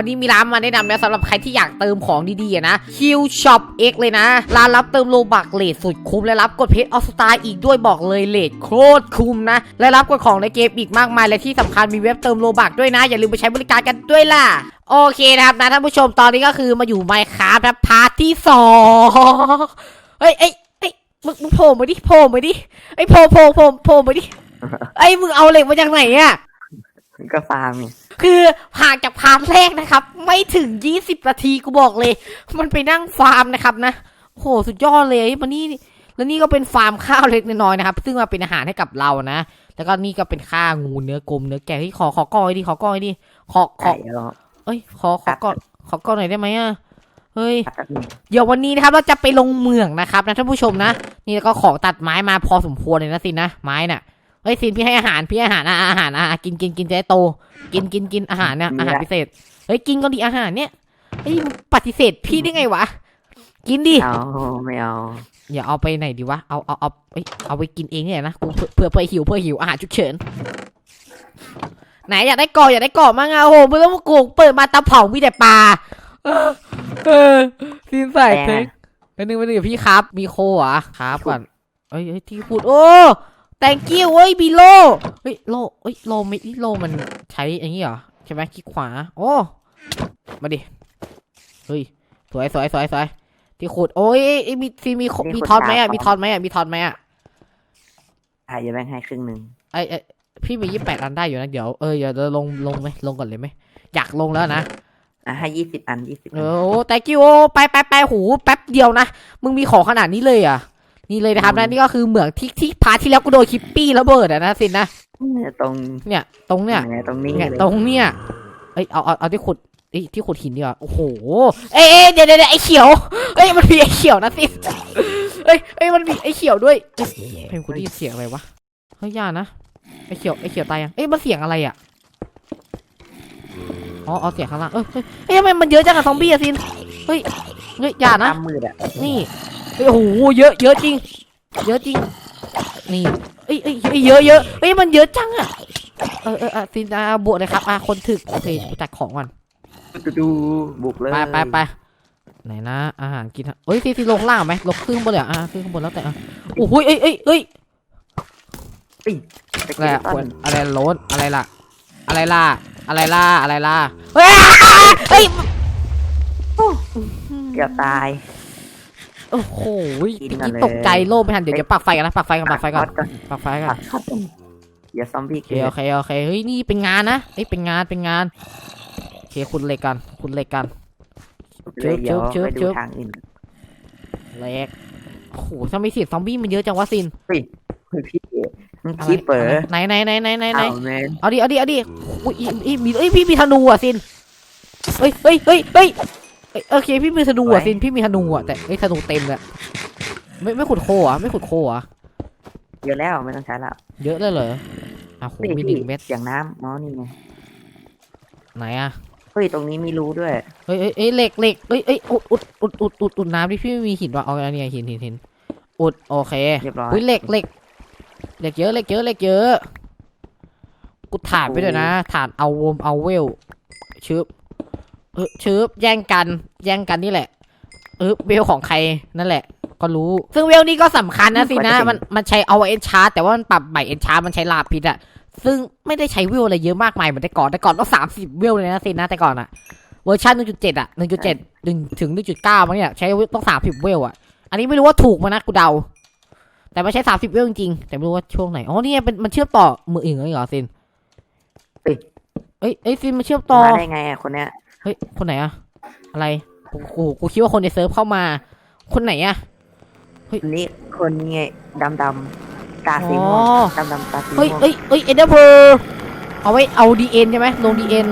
วันนี้มีร้านมาแนะนำนะสำหรับใครที่อยากเติมของดีๆอะนะ Q Shop X เลยนะ ร้านรับเติมโลบักเลทสุดคุ้มและรับกดเพชรออสตาอีกด้วยบอกเลยเลทโคตรคุ้มนะ และรับกดของในเกมอีกมากมาย และที่สำคัญมีเว็บเติมโลบักด้วยนะ อย่าลืมไปใช้บริการกันด้วยล่ะโอเคนะครับนะท่านผู้ชมตอนนี้ก็คือมาอยู่ไมค์ค a f t นะพาร์ทที่สองเฮ้ยเอ้ยเอ้ยมึงมึงโผล่มาดิโผล่มาดิไอ้โผล่โผล่โผล่โผล่มาดิไอ้มึงเอาเหล็กมาจากไหนอะก็ฟาร์มไง คือห่างจากพาร์ทแรกนะครับ ไม่ถึง 20 นาทีกูบอกเลย มันไปนั่งฟาร์มนะครับนะโอ้โหสุดยอดเลยมันนี่แล้วนี่ก็เป็นฟาร์มข้าวเล็กน้อยๆนะครับ ซึ่งมาเป็นอาหารให้กับเรานะ แล้วก็นี่ก็เป็นข้างูเนื้อกลมเนื้อแกะที่ขอขอก้อยดิขอก้อยดิขอขอไก่แล้วเอ้ย ขอขอก้อนขอก้อนหน่อยได้ไหมอะเฮ้ยตัดตัดหนึ่งเดี๋ยววันนี้นะครับเราจะไปลงเมืองนะครับนะท่านผู้ชมนะ นี่แล้วก็ของตัดไม้มาพอสมควรเลยนะสินนะไม้น่ะเฮ้ยสินพี่ให้อาหารพี่ให้อาหารอะอาหารอะกินกินกินจะได้โต กินกินกินอาหารเนี่ยอาหารพิเศษเฮ้ยกินก็ดีอาหารเนี่ยเฮ้ยมึงปฏิเสธพี่ได้ไงวะกินดิเอาไม่เอาอย่าเอาไปไหนดีวะเอาเอาเอาเอ้ยเอาไปกินเองเนี่ยนะกูเพื่อเพื่อเพื่อหิวเพื่อหิวอาหารฉุกเฉินไหนอยากได้กรอบอยากได้กรอบมากอะโอ้โหมึงต้องมาโกงเปิดมาตาเผามีแต่ปลาเออเออสินใส่แปลเทคงไปหนึ่งไปหนึ่งพี่ครับ มีโคเหรอะครับก่อนเอ้ยเอ้ยที่พูดโอ้ thank you เว้ยมีโลเฮ้ยโลเฮ้ยโลไม่โลมันใช้อย่างนี้เหรอใช่ไหมคลิกขวา โอ้มาดิเฮ้ยสวยสวยสวยสวยที่ขุดโอ้ยเอ้มีซีมีมีทอดไหมอะมีทอดไหมอะมีทอดไหมอะถ่ายจะแบ่งให้ครึ่งหนึ่งไอ้ไอ้พี่มียี่แปดอันได้อยู่นะเดี๋ยวเออเดี๋ยวเราลงลงไหมลงก่อนเลยไหมอยากลงแล้วนะอะให้ยี่สิบอันยี่สิบโอ้แต่กิวไปไปไปหูแป๊บเดียวนะมึงมีของขนาดนี้เลยอะ นี่เลยนะครับนะนี่ก็คือเหมืองที่ที่พาร์ทที่แล้วกูโดนคิปปี้ระเบิดอะนะสินนะเนี่ยตรงเนี่ย ตรงเนี่ยตรงนี้เนี่ยเลยตรงเนี่ยเอ้ยเอาเอาเอาที่ขุดเอ้ยที่ขุดหินดีกว่าโอ้โหเอ้ยเอ้ยเดี๋ยวเดี๋ยวเดี๋ยวไอ้เขียวเอ้ยมันมีไอ้เขียวนะสิเอ้ยเอ้ยมันมีไอ้เขียวด้วยเอ้ยเพลงคุณได้ยินเสียงอะไรวะเฮ้ยอย่านะไอ้เขียวไอ้เขียวตายยังเอ้ยมันเสียงอะไรอะอ๋อเอาเสียงข้างล่างเอ้ยเฮ้ยเอ้ยทำไมมันเยอะจังอะซอมบี้อะซินเฮ้ยเฮ้ยอย่านะตามมืดอะนี่ เฮ้ยโอ้โหเยอะเยอะจริง เยอะจริง นี่เอ้ยเอ้ยเอ้ยเยอะเยอะเอ้ยมันเยอะจังอะเออเออเออซินอาบวกเลยครับอะคนถึกโอเคไปจัดของก่อนดูดูบุกเลยไปไปไปไหนนะอาหารกินเอ้ยซีซีลงล่างไหมลงครึ่งบนเลยเหรออะครึ่งบนแล้วแต่อะโอ้โหเอ้ยเอ้ยเอ้ยไปอะไรกินอะต้ควรนอะไรโล้นอะไรล่ะ อะไรล่ะ อะไรล่ะอะไรล่ะเฮ้ยเฮ้ย เกือบตาย โอ้โหกินตะก่อนกี้เลย ตกใจโล่ไม่ทันเดี๋ยวเดี๋ยวปักไฟกันนะปักไฟกันปักไฟก่อนก่อนปักไฟก่อนปักครับเดี๋ยวซอมบี้โอเคโอเคโอเคเฮ้ยนี่เป็นงานนะเฮ้ยเป็นงานเป็นงานโอเคคุณเหล็กกันคุณเหล็กกัน เลยเดี๋ยวเชิบไปเชิดูบทางอื่นเหล็กโอ้โหทำไมเสียงซอมบี้มันเยอะจังวะซินพี่มันคีเปอร์ไหนไหนไหนไหนไหนไหนเอาแมนเอาดิเอาดิเอาดิอุ้ยอีอีมีเอ้ยพี่มีธนูอะซินเฮ้ยเฮ้ยเฮ้ยเฮ้ย เอ้ยโอเคพี่มีธนูอะซินพี่มีธนูอะแต่เฮ้ยธนูเต็มเลยอะไม่ไม่ขุดโคอะไม่ขุดโคอะเยอะแล้วไม่ต้องใช้แล้วเยอะเลยเหรออะโหนี่มีหพี่นึ่งเม็ดเสียงน้ำอ๋อนี่ไงไหนอะเฮ้ยตรงนี้มีรูด้วยเฮ้ยเฮ้ยเฮ้ยเหล็กเหล็กเฮ้ยเฮ้ยอุดอุดอุดอุดอุดอุดน้ำดิพี่ไม่มีหินว่ะเอาอันนี้หินหินหินอุดโอเคเรียบร้อยเฮ้ยเหล็กเหล็กเหล็กเยอะเหล็กเยอะเหล็กเยอะกูถานไปด้วยนะถานเอาวมเอาเวลชืบ เออชืบแย่งกัน แย่งกันนี่แหละ เออเวลของใครนั่นแหละ ก็รู้ ซึ่งเวลนี้ก็สำคัญนะสินะ มันมันใช้เอาเอนชาร์ แต่ว่ามันปรับใหม่เอนชาร์มันใช้ลาพิษอะซึ่งไม่ได้ใช้เวลอะไรเยอะมากมายเหมือนแต่ก่อนแต่ก่อนต้องสามสิบเวลเลยนะสินะแต่ก่อนอะเวอร์ชันหนึ่งจุดเจ็ดอะหนึ่งจุดเจ็ดหนึ่งถึงหนึ่งจุดเก้ามั้งเนี่ยใช้ต้องสามสิบเวลอะอันนี้ไม่รู้ว่าถูกมั้ยนะกูเดา แต่ไม่ใช่สามสิบเวลจริงๆแต่ไม่รู้ว่าช่วงไหนอ๋อนี่ไงเป็นมันเชื่อมต่อมืออื่นเลยเหรอซินเอ้ยเอ้ยเอ้ยซินมันเชื่อมต่อมาได้ไงอะคนเนี้ย เฮ้ย คนไหนอะอะไรกูกูกูคิดว่าคนในเซิร์ฟเข้ามา คนไหนอะคนนี้คนนี้ไงดำดำๆตาสีอ๋อม่วงดำดำๆตาสีม่เฮ้ยวงเอ้ยเอ้ยเอ็นเดอร์เพอเอาไว้เอาดีเอ็นใช่ไหมลงดีเอ็น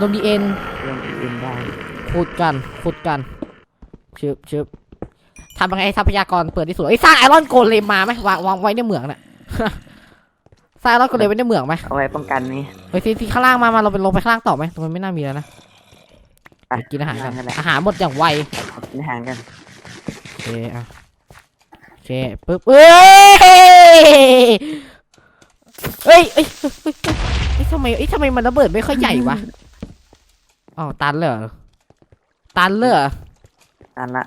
ลงดีเอ็นลงอินได้ขุดกันขุดกันชึบชึบทำยังไงให้ทรัพยากรเปิดที่สุดไอ้ยสร้างไอรอนโกเลมมาไหมวางวางไว้ในเหมืองน่ะ สร้างไอรอนโกเลมไว้ในเหมืองไหมเอาไว้ป้องกันนี่ เฮ้ยทีทีข้างล่างมามาเราไปลงไปข้างล่างต่อไหมตรงนั้นไม่น่ามีแล้วนะไปเดี๋ยวกินอาหารกันนั่นแหละอาหารหมดอย่างไวเอากินอาหารกันโอเคอะโอเคปึ๊บเอ้ยเอ้ยเอ้ยเอ้ยเอ้ยเอ้ยทำไมเอ้ยทำไมมันระเบิดไม่ค่อยใหญ่วะอ๋อตันเลยเหรอตันเลยเหรอตันละ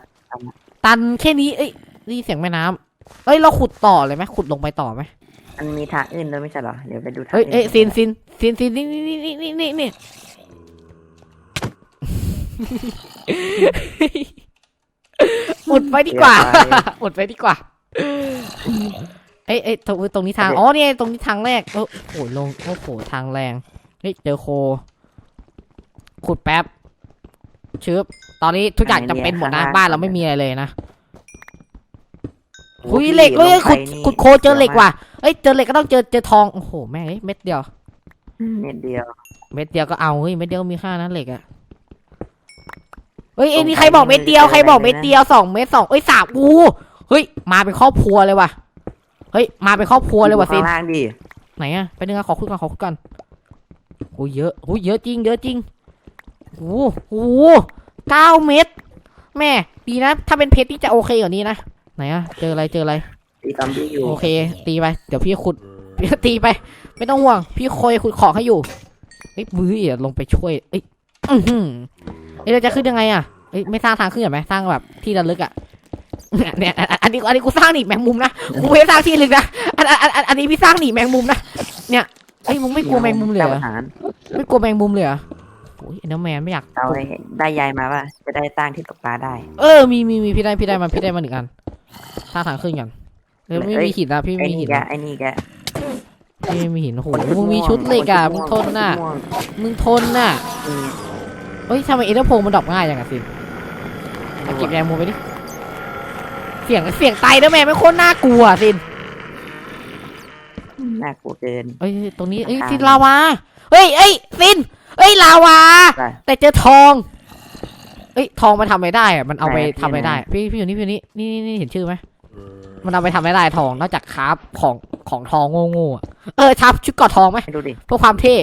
ตันแค่นี้ เอ้ยนี่เสียงแม่น้ำเอ้ย เราขุดต่อเลยไหมขุดลงไปต่อไหม มันมีทางอื่นด้วยไม่ใช่เหรอ เดี๋ยวไปดูทางเฮ้ยอื่นเอ้ยซินซินซินซินนี่นี่นี่นี่นี่นี่ อุดไปดีกว่า อุดไปดีกว่า เอ้ยเอ้ยตรงตรงนี้ทาง อ๋อเนี่ยตรงนี้ทางแรก โอ้โหลง โอ้โหทางแรง เฮ้ยเจอโค ขุดแป๊บชึบตอนนี้ทุกอย่างจำเป็นหมดนะบ้านเราไม่มีอะไรเลยนะโอ้หุยพี่เหล็กเลยงไปขุดนี่ขุดโคเจอเหล็กว่ะเอ้ยเจอเหล็กก็ต้องเจอเจอทองโอ้โหแม่งเอ้ยเม็ดเดียว เม็ดเดียวเม็ดเดียวก็เอาเฮ้ยเม็ดเดียวก็มีค่านะเหล็กอะเฮ้ยไอ้นี่ใครบอกเม็ดเดียวใครบอกเม็ดเดียวสองเม็ดสองเอ้ยสามอูเฮ้ยมาเป็นครอบครัวเลยว่ะเฮ้ยมาเป็นครอบครัวเลยว่ะดูซินข้างล่างดิไหนอะไปนึงอะขอคุยกันขอคุยกันโอ้ยเยอะโอ้ยเยอะจริง เยอะจริงโอ้โหเก้าเม็ดแม่ดีนะ ถ้าเป็นเพชรนี่จะโอเคกว่านี้นะไหนอะเจออะไรเจออะไร ตีซอมบี้อยู่โอเค ตีไป เดี๋ยวพี่ขุดพี่ตีไป ไม่ต้องห่วง พี่คอยขุดของให้อยู่เฮ้ยมืออย่าลงไปช่วยเอ้ยอื้อหือเอ้ยเราจะขึ้นยังไงอะเอ้ยไม่สร้างทางขึ้นเหรอไหมสร้างแบบที่ระลึกอะเนี่ยเนี่ยอันอันนี้อันนี้กูสร้างหนีแมงมุมนะกูไม่ได้สร้างที่ระลึกนะอันอันอันอันอันนี้พี่สร้างหนีแมงมุมนะเนี่ยเอ้ยมึงไม่กลัวแมงมุมเลยเหรอจ้าทหารไม่กลัวแมงมุมเลยเหรอโอ้ยเอ็นเดอร์แมนไม่อยากเอาเลยได้ยายมาป่ะ จะได้สร้างที่ตกปลาได้ เออ มีมีมีพี่ได้พี่ได้มาพี่ได้มาหนึ่งอันสร้างทางขึ้นกัน เออไม่เอ้ยมีหินนะพี่ไอ้ไม่มีนี่หินแกนะไอ้นี่แกพี่ไม่มีหินโอ้โหมึงมีชุดเหล็กอะมึงทนน่ะม่วงมึงทนน่ะอืมเฮ้ยทำไมเอเดอร์โพงมันดรอปง่ายอย่างอะสิเอาเก็บแยงมูไปดิเสียงเสียงไตเดอร์แมนไม่โคตรน่ากลัวสินน่ากลัวเกินเอ้ยตรงนี้เอ้ยอ่าสินลาวาเฮ้ยเอ้ยสินเอ้ยลาวาไปแต่เจอทอง เอ้ยทองมันทำอะไรได้อะมันเอาไปไหนอะทำอะไรได้ พี่พี่อยู่นี่พี่อยู่นี่นี่นี่นี่เห็นชื่อไหม มันเอาไปทำอะไรได้ทองนอกจากคราฟของของทองโง่ๆอะเออทับชุดเกอดทองไหมให้ดูดิเพื่อความเท่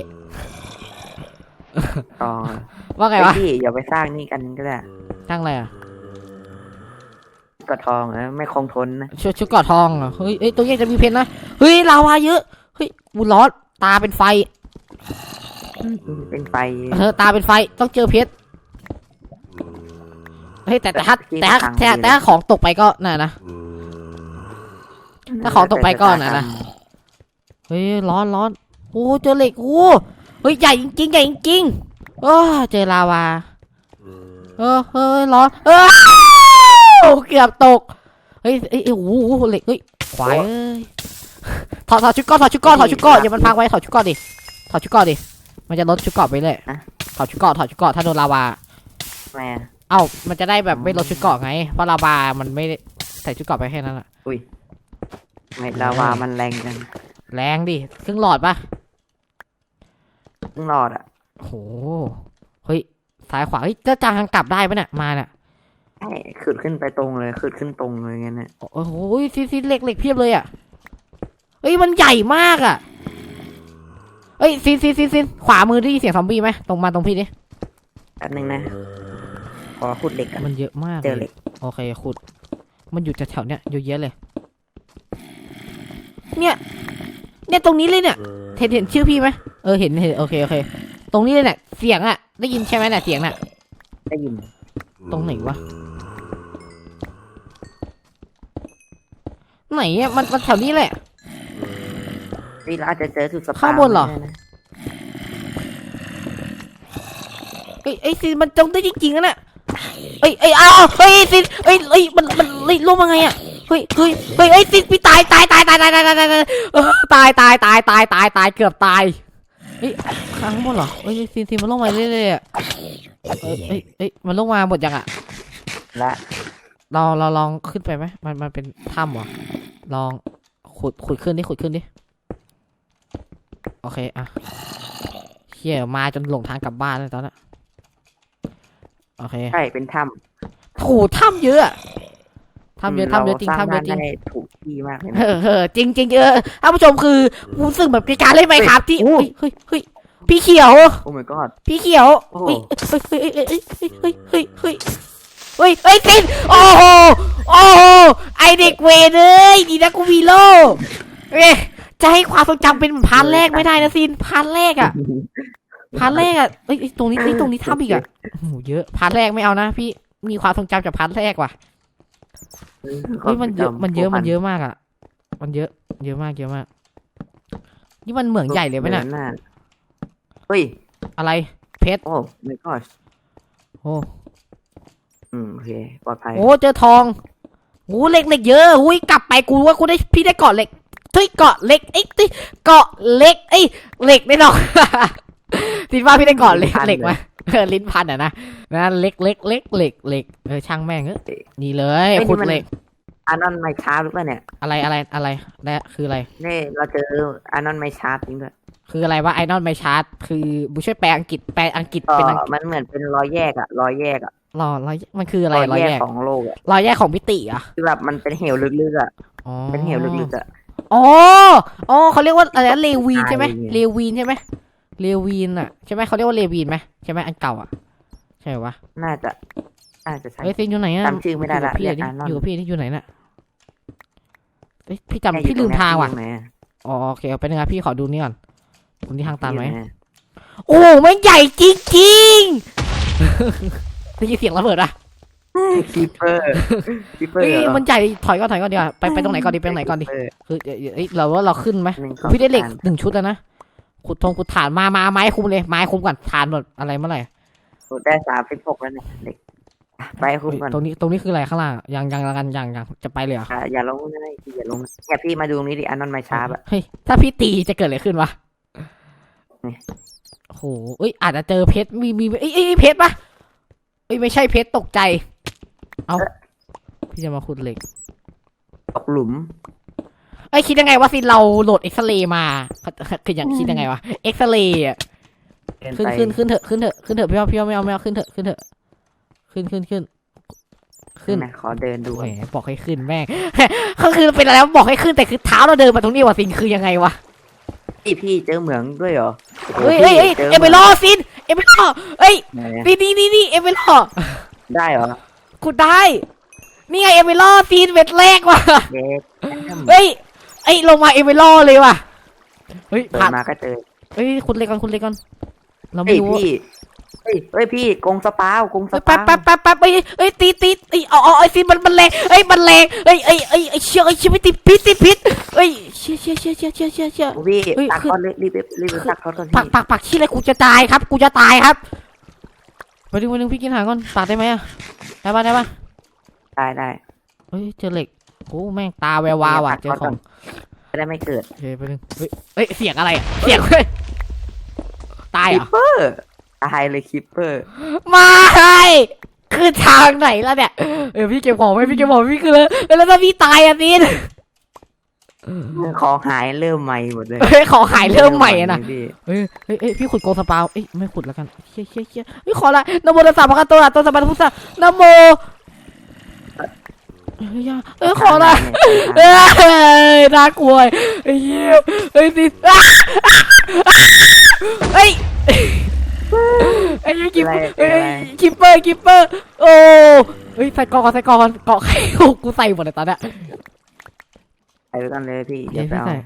อ๋อว่าไงไอ้วะพี่อย่าไปสร้างนี่กันก็ได้ตั้งอะไรอะกระทองนะไม่คงทนนะชุดชุดเกอดทองเหรอเฮ้ยเอ้ยตรงนี้จะมีเพชรนะเฮ้ยลาวาเยอะเฮ้ยกูร้อนตาเป็นไฟเป็นไฟเออตาเป็นไฟต้องเจอเพชรเฮ้ยแต่แต่ถ้าแต่ถ้าแต่แต่ถ้าของตกไปก็น่ะนะ ถ้าของตกไปก่อนนะนะเฮ้ยร้อนร้อนโอ้เจอเหล็กโอ้เฮ้ยใหญ่จริงๆใหญ่จริงๆโอ้เจอลาวาเออเฮ้ยร้อนเออเกือบตกเฮ้ยเอ้ยเอ้ยโอ้โหเหล็กเฮ้ยควายเอ้ยถอดถอดชุดเก้อนถอดชุดเก้อนถอดชุดเก้อนอย่ามันพังไว้ถอดชุดเก้อนดิถอดชุดเก้อนดิมันจะลดชุดเกราะไปเลยถอดชุดเกราะถอดชุดเกราะถ้าโดนลาวาแม่เอ้ามันจะได้แบบไม่ลดชุดเกราะไงเพราะลาวามันไม่ได้ใส่ชุดเกราะไปแค่นั้นอะ ไม่ลาวามันแรงจังแรงดิครึ่งหลอดปะต้องรอดอะโอ้โหเฮ้ยซ้ายขวาเฮ้ยจะจางกลับได้ปะเนี่ยมาเนี่ยใช่ขึ้นขึ้นไปตรงเลยขึ้นขึ้นตรงเลยงั้นน่ะโอ้โหซีซีเหล็กเหล็กเพียบเลยอะเฮ้ยมันใหญ่มากอะเฮ้ยซีซีซีซีขวามือได้ยินเสียงซอมบี้ไหมตรงมาตรงพี่ดิแป๊บนึงนะขอขุดเหล็กกันมันเยอะมากเจอเหล็กโอเคขุด มันอยู่แถวๆเนี้ยเยอะแยะเลย เนี่ย เนี่ยตรงนี้เลยเนี่ยเห็นเห็นชื่อพี่ไหมเออเห็นเห็นโอเคโอเค ตรงนี้เลยเนี่ยเสียงอะได้ยินใช่ไหมเนี่ยเสียงน่ะ ได้ยิน ตรงไหนวะ ไหนอะมันมันแถวนี้แหละนี่เราอาจจะเจอสุดสปาข้างบนเหรอไม่แะเอ้ยไอ้ยซินมันจงได้จริงๆนะเนี่ยเอ้ยเอ้ยอ้าวเฮ้ยซินเอ้ยเอ้ยมันมันเฮ้ยลงมาไงอะ เฮ้ยเฮ้ยเฮ้ยเอ้ยซินพี่ตายตายตายตายตายตายตายตายเออตายตายตายตายตายตายเกือบตายเฮ้ยข้างบนเหรอเอ้ยซินซินมันลงมาเรื่อยๆอะเอ้ยเอ้ยเอ้ยมันลงมาหมดยังอะและเราเราลองขึ้นไปไหมมันมันเป็นถ้ำเหรอลองขุดขุดขึ้นดิขุดขึ้นดิโอเคอะเฮียมาจนหลงทางกลับบ้านเลยตอนนั้นโอเคใช่เป็นถ้โถูถ้ำเยอะ ทำเยอะทำเยอะจริงทำเยอะจริงถูกทีมากเลยเออจริงจริงเออท่านผู้ชมคือรู้สึกแบบการเล่นไหมครับที่เฮ้ยเฮ้ยพี่เขียว โอ้ my god พี่เขียวเฮ้ยเฮ้ยเฮ้ยเฮ้ยเฮ้ยเฮ้ยเฮ้ยติดโอ้โหโอ้โหไอเด็กเวรเลยดีนะกูวีโลเอ๊จะให้ความทรงจำเป็นพันแรกไม่ได้นะซินพันแรกอะพันแรกอะเอ้ยตรงนี้ตรงนี้ทำอีกอะโอ้เยอะพันแรกไม่เอานะพี่มีความทรงจำจากพันแรกว่ะ เฮ้ยมันเยอะมันเยอะมันเยอะมากอะ มันเยอะ เยอะมากเยอะมาก นี่มันเหมืองใหญ่เลยไหมน่ะหาเฮ้ย อะไร เพชร โอ้ไม่ก็โอ้ อืมโอเคปลอดภัยโหเจอทองโอ้เหล็กเหล็กเยอะอุ้ยกลับไปกูว่ากูได้พี่ได้เกาะเหล็กเฮ้ยเกาะเหล็กเอ้ยเอ้ยเกาะเหล็กเอ้ยเหล็กได้หรอกติดว่าพี่ได้เกาะเหล็กเหล็กมาเออ ลิ้นพันอะนะนะเหล็กเหล็กเหล็กเหล็กเหล็กเออช่างแม่งเออนี่เลยขุดเหล็กอานอนไม่ชาร์ปหรือเปล่าเนี่ย อะไรอะไรอะไรและคืออะไรนี่เราเจออานอนไม่ชาร์ปจริงด้วยคืออะไรว่าไอนอนไม่ชาร์จคือบุช่วยแปลอังกฤษแปลอังกฤษก็เป็นอังกฤษมันเหมือนเป็นรอยแยกอะรอยแยกอะรอรอยมันคืออะไรรรออยยแยแยกกของโลกอะรอยแยกของมิติเหรอะคือแบบมันเป็นเหวลึกๆอะอ๋อเป็นเหวลึกๆอะอ๋ออ๋อเขาเรียกว่าอะไรนะเลวีนใช่ไหมใช่เลวีนใช่ไหม เลวีนอะใช่ไหมเขาเรียกว่าเลวีนไหมใช่ไหมอันเก่าอะใช่ปะน่าจะน่าจะใช่เฮ้ยซินอยู่ไหนอะจำชื่อไม่ได้ละยู่กับพี่เรียกดิ Arnold อยู่กับพี่นี่อยู่ไหนน่ะเฮ้ยพี่แค่จำอยู่พี่ลืมตรงเนี้ยทางว่ะอยู่ไหนอะอ๋อโอเคเอาไปนึงนะพี่ขอดูนี่ก่อนผมที่ทางตันไหมอยู่นอะโอ้ไม่งใหญ่จริงๆได้ยินเสียงระเบิดอะคีเปอร์คีเปอร์เฮ้ยเหรอมันใหญ่ถอยก่อนถอยก่อนดีกว่าไปไปตรงไหนก่อนดีไปตรงไหนก่อนดี Keeper คือเดี๋ยวเอ้ยเราว่าเราขึ้นไหมหนึ่งสองพี่ได้เหล็กสามหนึ่งชุดแล้วนะ ขุดทงขุดฐานมามาไม้คุมเลยไม้คุมก่อนฐานหมดอะไรเมื่อไหร่ได้สามสิบหกแล้วเนี่ยเหล็กอะไปคุณเฮ้ยก่อนตรงนี้ตรงนี้คืออะไรข้างล่างยังยังยังยังยังจะไปเลยเหรออะอย่าลงนะพี่อย่าลงเนี่ยพี่มาดูตรงนี้ดิอานอนไม่ชาร์ปอะเฮ้ยถ้าพี่ตีจะเกิดอะไรขึ้นวะนี่โอ้โหเอ้ยอาจจะเจอเพชรมีมีเอ้ยเอ้ยเอ้ยเพชรปะเอ้ยไม่ใช่เพชรตกใจ เอาพี่จะมาขุดเหล็กตกหลุม เอ้คิดยังไงว่าสิเราโหลดเอ็กซเรย์มาคืออย่างคิดยังไงวะเอ็กซเรย์ขึ้นขึ้นขึ้นเถอะขึ้นเถอะขึ้นเถอะพี่ว่าพี่ว่าไม่เอาไม่เอาขึ้นเถอะขึ้นเถอะขึ้นขึ้นขึ้นขึ้นขอเดินดูแหมบอกให้ขึ้นแม่งก็คือเป็นอะไรแล้วบอกให้ขึ้นแต่คือเท้าเราเดินมาตรงนี้ว่ะสินคือยังไงวะพี่พี่เจอเหมืองด้วยเหรอเฮ้ยเฮ้ยเอเมลอสินเอเมลอเฮ้ยนี่นี่นี่นี่เอเมลอได้เหรอกูได้นี่ไงเอเมลอสินเว็ดแรกว่ะเฮ้ย ไอ้ยลงมาเอเมลอเลยว่ะเฮ้ยเปิดผ่านมาก็เจอเฮ้ยคุณเล็กก่อนคุณเล็กก่อนเราเฮ้ไม่ยรู้พี่เฮ้ยเฮ้ยพี่กงสปาวกงสเฮ้ยปาแป๊บวแป๊บแป๊บแป๊บเฮ้ยเฮ้ยตีตีเอ้ยเอาเอาไอ้สินมันมันแรงเฮ้ยมันแรงเฮ้ยเฮ้ยเฮ้ยเฮ้ยเชี่ยเฮ้ยเชี่ยไม่ติดพิษติดพิษเฮ้ยเชี่ยเชี่ยเชี่ยเชี่ยเชี่ยเชี่ยเชี่ยพี่เฮ้ยตักคือเขาเลยรีบรีบรีบตักเขาก่อนปักพี่ปักปักชี้เลยกูจะตายครับ กูจะตายครับไปดึงไปดึงพี่กินอาหารก่อนปักได้ไหมอะได้ปะได้ปะได้ได้เฮ้ยเจอเหล็ก โอ้แม่งตาแวววาวอะเจอของจะได้ไม่เกิดโอเคไปดึงเฮ้ยเฮ้ยเสียงอะไรอะเสียงเฮ้ยตายเหรอเปอร์ตายเลยคิปเปอร์ไม่คือทางไหนล่ะเนี่ยเออพี่เก็บของไว้พี่เก็บของพี่คือเลยแล้วถ้าพี่ตายอะนินของหายเริ่มใหม่หมดเลยเฮ้ยขอหายเริ่มใหม่อะนะ พี่เฮ้ยเฮ้ยเฮ้ยพี่ขุดโกสปาวเอ้ยไม่ขุดแล้วกันเชี่ยเชี่ยเชี่ยเฮ้ยขอละนะโมตัสสะพระคัมโตอะตัวสัมมาสัมพุทธัสสะนะโม เฮ้ยอย่าเอ้ยขอละเอ้ยน่ากลัวไอ้เหี้ยเฮ้ยติดอะเฮ้ยไอ้เหี้ยกิปเฮ้ยกิปเปอร์กิปเปอร์โอ้เฮ้ยใส่กอกก่อนใส่กอกก่อนเกาะไข่กูใส่หมดเลยตอนเนี้ยไปด้วยกันเลยพี่เดี๋ยวไปเอาใส่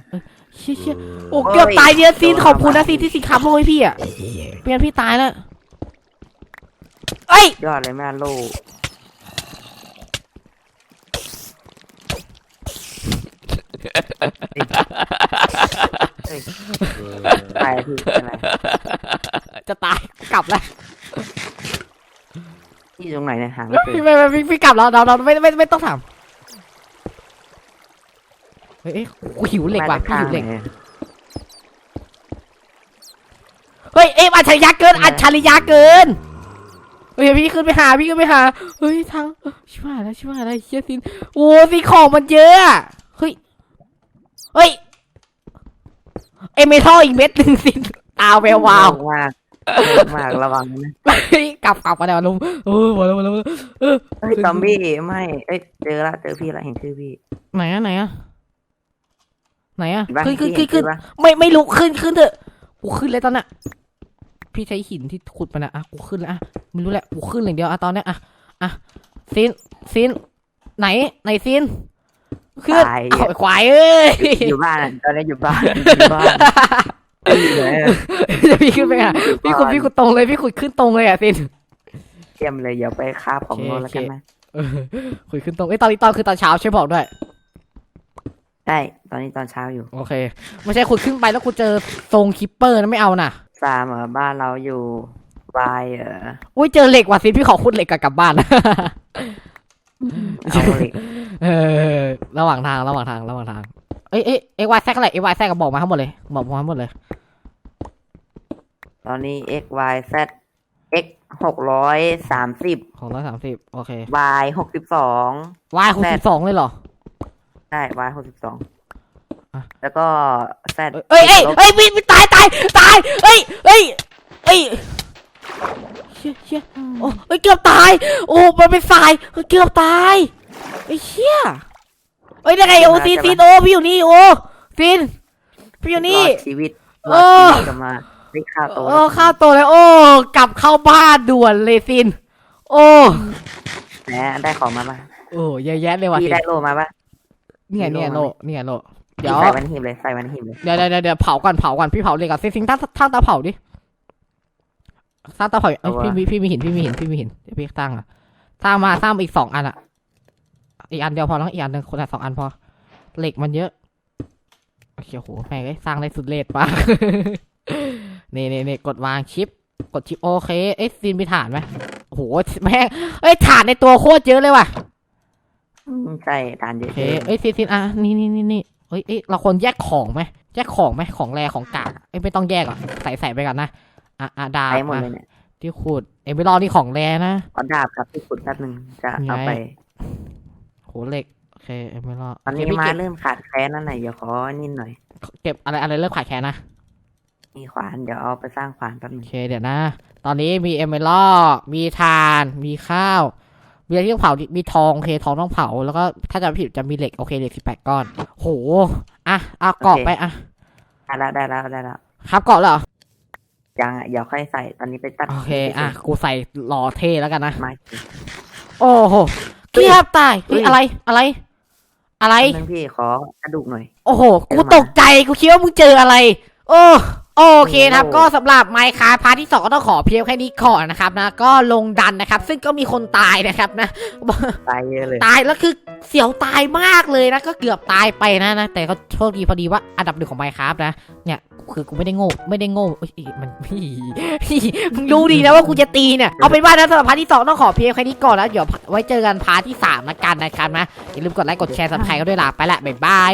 เชี่ยเชี่ยโอ้เกือบตายเนี่ยซีนขอบคุณนะซีนที่สินค้าโลให้พี่อะเปลี่ยนพี่ตายแล้วเอ้ยยอดเลยแม่โลเฮ้ย ตายพี่อะไรจะตายกลับแล้วที่ตรงไหนเนี่ยหาไม่เจอพี่ไม่ไม่พี่พี่กลับแล้วเราเราไม่ไม่ไม่ต้องถามเฮ้ยเอ้ยกูหิวเหล็กว่ะพี่หิวเหล็กมาจากทางไนเฮ้ยเอ็มอัจฉริยะเกินอัจฉริยะเกินเฮ้ยพี่ขึ้นไปหาพี่ขึ้นไปหาเฮ้ยทางชิบหายแล้วชิบหายแล้วเฮียซินโอ้สิของมันเยอะอะ เฮ้ยเฮ้ย เอเมทัลอีกเม็ดหนึ่งสินตาแวววาวมากเยอะมากระวังนะเฮ้ยกลับกลับมาแล้วลุงเออมาแล้วมาแล้วมาแล้วเออเฮ้ยซอมบี้ไม่เอ้ยเจอละเจอพี่ละเห็นชื่อพี่ ไหนอะไหนอะไหนอะเห็นปะขึ้นขึ้นพี่ขึ้นเห็ขึ้นชื่อปะไม่ไม่รู้ขึ้นขึ้นเถอะกูขึ้นเลยตอนน่ะพี่ใช้หินที่ขุดมานะอะกูขึ้นแล้วอะไม่รู้แหละกูขึ้นอย่างเดียวอะตอนเนี้ยอะอะซินซินไหนไหนซิน ขึ้นตายเอาไอ้ควายเอ้ยอยู่บ้านอะตอนนี้อยู่บ้านอยู่บ้านอยู่ไหนอะเดี๋ยวพี่ขึ้นไปอะพี่ขุดพี่ขุดตรงเลยพี่ขุดขึ้นตรงเลยอะซินเตรียมเลยเดี๋ยวไปคาบของโอเคโน่นแล้วกันนะเออขุดขึ้นตรงเอ้ยตอนนี้ตอนคือตอนเช้าช่วยบอกด้วย ใช่ตอนนี้ตอนเช้าอยู่ โอเค ไม่ใช่ขุดขึ้นไปแล้วกูเจอทรงคิปเปอร์นะไม่เอาน่ะสามเออบ้านเราอยู่วายเอออุ้ยเจอเหล็กว่ะซินพี่ขอขุดเหล็กกลับบ้าน เอาเหล็กเออ ระหว่างทาง ระหว่างทาง ระหว่างทาง เอ้ยเอ้ยเอ็กวายแซกอะไรเอ็กวายแซกก็บอกมาทั้งหมดเลย บอกมาทั้งหมดเลย ตอนนี้ x y z x หกร้อยสามสิบ ของร้อยสามสิบโอเค y หกสิบสอง วายหกสิบสองเลยเหรอ ใช่ y หกสิบสอง อะ แล้วก็ z เอ้ยเอ้ยเอ้ยมีมีตายตายตายเอ้ยเอ้ยเอ้ย เชี่ยเชี่ยโอ้เอ้ยเกือบตาย โอ้มันเป็นสายเฮ้ยเกือบตายไอ้เชี่ยเอ้ยยังไงโอซีซีนโอพี่อยู่นี่โอซีนพี่อยู่นี่รอดชีวิตรโอ้อดชีวิตกลับมาได้ข้าวโตโอ้ข้าวโตเลยโอ้กลับเข้าบ้านด่วนเลยซินโอ้แหมได้ของมาปะโอ้เยอะแยะเลยว่ะพี่ซินได้โลมาปะเนี่ยเนี่ยมีโลโล่ไหมเนี่ยโลพี่เดี๋ยวใส่วันหีบเลยใส่วันหีบเลยเดี๋ยวเดี๋ยวเดี๋ยวเผาก่อนเผาก่อนพี่เผาเลยก่อนซินซินตั้งตั้งเตาเผาดิ สร้างเตาเผาเอ้ยพี่มีพี่มีหินพี่มีหินพี่มีหินเดี๋ยวพี่ตั้งอะสร้างมาสร้างมาอีกสองอันอะ อีกอันเดียวพอแล้วอีกอันหนึ่งคนละสองอันพอ เหล็กมันเยอะโอเคโหแม่งเอ้ยสร้างได้สุดเลดปะนี่นี่นี่กดวางชิป กดชิปโอเคเอ้ยซีนมีฐานไหมโอ้โหแม่งเอ้ยฐานในตัวโคตรเยอะเลยว่ะอืมใส่ทานเยโออะเคเอ้ยซีนซีนอะนี่นี่นี่นี่เอ้ยเอ้ยเราควรแยกของไหมแยกของไหมของแรของกากเอ้ยไม่ต้องแยกหรอกใส่ใส่ไปก่อนนะ อะอะดาบใช้หมดอะเลยเนี่ยที่ขุดเอ้ยไม่รอนี่ของแรนะขอดาบครับที่ขุดแป๊บหนึงจะเอาไงไปโหเหล็กโอเคเอ้ยไม่รอตอนนี้โเคพี่มาเก็บเริ่มขาดแคลนนั่นหน่อยเดี๋ยวขอนิดหน่อย เก็บอะไรอะไรเริ่มขาดแคลนนะมีขวานเดี๋ยวเอาไปสร้างขวานแป๊บหนึโองเคเดี๋ยวนะ ตอนนี้มีเอเมลอมีทาน มีข้าว มีอะไรที่ต้องเผา มีทองโอเคทองต้องเผา แล้วก็ถ้าจำไม่ผิดจะมีเหล็กโอเคเหล็กสิบแปดก้อน โห อะเอากรอบไปอะ ได้แล้วได้แล้วได้แล้ว ครับกรอบแล้วเหรอ ยังอะเดี๋ยวค่อยใส่ตอนนี้ไปตัดโอเค อะ กูใส่หล่อเท่แล้วกันนะ มาโอ้โหเกียบตายเฮ้ยอะไรอะไร อะไร นึงพี่ขอกระดูกหน่อย โอ้โหเจอกูหมาตกใจ กูคิดว่ามึงเจออะไร โอ้ โอเคนะครับโอ้ก็สำหรับไมค์คาพาร์ทที่สองก็ต้องขอเพียงแค่นี้ก่อนนะครับนะ ก็ลงดันนะครับ ซึ่งก็มีคนตายนะครับนะ ตายเยอะเลย ตายแล้วคือเสียวตายมากเลยนะ ก็เกือบตายไปนะนะ แต่ก็โชคดีพอดีว่าอันดับหนึ่งของไมค์ครับนะ เนี่ยคือกูไม่ได้โง่ไม่ได้โง่เอ้ยมันพี่พี่มึงรู้ดีนะว่ากูจะตีเนี่ยเอาเป็นว่านะสำหรับพาร์ทที่สองต้องขอเพียงแค่นี้ก่อนแล้วเดี๋ยวไว้เจอกันพาร์ทที่สามละกันนะครับนะอย่าลืมกดไลค์กดแชร์สับสไครต์กันด้วยล่ะไปละบ๊ายบาย